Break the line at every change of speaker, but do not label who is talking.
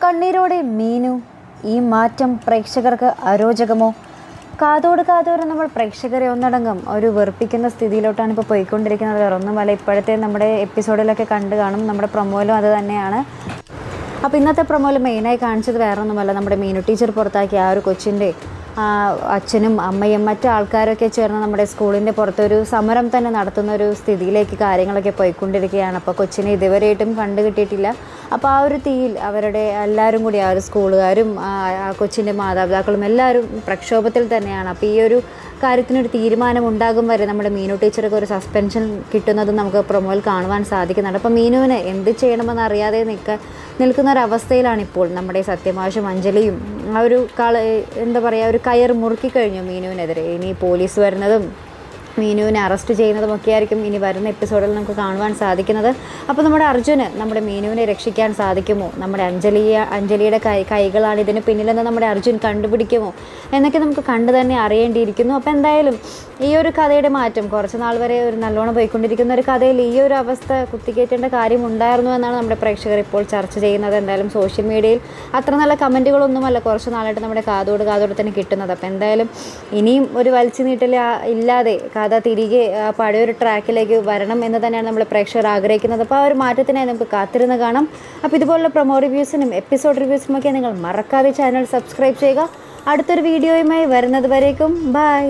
കണ്ണീരോടെ മീനു ഈ മാറ്റം പ്രേക്ഷകർക്ക് അരോചകമോ? കാതോട് കാതോട് നമ്മൾ പ്രേക്ഷകരെ ഒന്നടങ്കം ഒരു വെറുപ്പിക്കുന്ന സ്ഥിതിയിലോട്ടാണ് ഇപ്പോൾ പോയിക്കൊണ്ടിരിക്കുന്നത്. വേറെ ഒന്നുമല്ല ഇപ്പോഴത്തെ നമ്മുടെ എപ്പിസോഡിലൊക്കെ കണ്ടു കാണും. നമ്മുടെ പ്രൊമോയിലും അത് തന്നെയാണ്. അപ്പോൾ ഇന്നത്തെ പ്രൊമോയിൽ മെയിനായി കാണിച്ചത് വേറെ ഒന്നുമല്ല നമ്മുടെ മീനു ടീച്ചർ പുറത്താക്കിയ ആ ഒരു കൊച്ചിന്റെ അച്ഛനും അമ്മയും മറ്റു ആൾക്കാരൊക്കെ ചേർന്ന് നമ്മുടെ സ്കൂളിന്റെ പുറത്തൊരു സമരം തന്നെ നടത്തുന്ന ഒരു സ്ഥിതിയിലേക്ക് കാര്യങ്ങളൊക്കെ പോയിക്കൊണ്ടിരിക്കുകയാണ്. അപ്പോൾ കൊച്ചിനെ ഇതുവരെയായിട്ടും കണ്ടു കിട്ടിയിട്ടില്ല അപ്പോൾ ആ ഒരു തീയിൽ അവരുടെ എല്ലാവരും കൂടി ആ ഒരു സ്കൂളുകാരും ആ കൊച്ചിന്റെ മാതാപിതാക്കളും എല്ലാവരും പ്രക്ഷോഭത്തിൽ തന്നെയാണ്. അപ്പോൾ ഈ ഒരു കാര്യത്തിനൊരു തീരുമാനം ഉണ്ടാകും വരെ നമ്മുടെ മീനു ടീച്ചർക്ക് ഒരു സസ്പെൻഷൻ കിട്ടുന്നതും നമുക്ക് പ്രൊമോയിൽ കാണുവാൻ സാധിക്കുന്നുണ്ട്. അപ്പോൾ മീനുവിന് എന്ത് ചെയ്യണമെന്ന് അറിയാതെ നിൽക്കാൻ നിൽക്കുന്ന ഒരു അവസ്ഥയിലാണ് ഇപ്പോൾ നമ്മുടെ സത്യമാഷും അഞ്ജലിയും. ആ ഒരു കള എന്താ പറയുക ഒരു കയർ മുറുക്കി കഴിഞ്ഞു മീനുവിനെതിരെ. ഇനി പോലീസ് വരുന്നതും മീനുവിനെ അറസ്റ്റ് ചെയ്യുന്നതുമൊക്കെ ആയിരിക്കും ഇനി വരുന്ന എപ്പിസോഡിൽ നമുക്ക് കാണുവാൻ സാധിക്കുന്നത്. അപ്പോൾ നമ്മുടെ അർജുന് നമ്മുടെ മീനുവിനെ രക്ഷിക്കാൻ സാധിക്കുമോ? നമ്മുടെ അഞ്ജലിയ അഞ്ജലിയുടെ കൈ കൈകളാണ് ഇതിന് പിന്നിലെന്ന് നമ്മുടെ അർജുൻ കണ്ടുപിടിക്കുമോ? എന്നൊക്കെ നമുക്ക് കണ്ടു തന്നെ അറിയേണ്ടിയിരിക്കുന്നു. അപ്പോൾ എന്തായാലും ഈ ഒരു കഥയുടെ മാറ്റം കുറച്ച് നാൾ വരെ ഒരു നല്ലോണം പോയിക്കൊണ്ടിരിക്കുന്ന ഒരു കഥയിൽ ഈ ഒരു അവസ്ഥ കുത്തിക്കേറ്റേണ്ട കാര്യം ഉണ്ടായിരുന്നു എന്നാണ് നമ്മുടെ പ്രേക്ഷകർ ഇപ്പോൾ ചർച്ച ചെയ്യുന്നത്. എന്തായാലും സോഷ്യൽ മീഡിയയിൽ അത്ര നല്ല കമന്റുകളൊന്നുമല്ല കുറച്ച് നാളായിട്ട് നമ്മുടെ കാതോട് കാതോട് തന്നെ കിട്ടുന്നത്. അപ്പോൾ എന്തായാലും ഇനിയും ഒരു വലിച്ചു നീട്ടൽ ഇല്ലാതെ കഥ തിരികെ പഴയൊരു ട്രാക്കിലേക്ക് വരണം എന്ന് തന്നെയാണ് നമ്മൾ പ്രേക്ഷകർ ആഗ്രഹിക്കുന്നത്. അപ്പോൾ ആ ഒരു മാറ്റത്തിനായി നമുക്ക് കാത്തിരുന്ന് കാണാം. അപ്പോൾ ഇതുപോലുള്ള പ്രൊമോ റിവ്യൂസിനും എപ്പിസോഡ് റിവ്യൂസിനും ഒക്കെ നിങ്ങൾ മറക്കാതെ ചാനൽ സബ്സ്ക്രൈബ് ചെയ്യുക. അടുത്തൊരു വീഡിയോയുമായി വരുന്നത് വരേക്കും. ബൈ.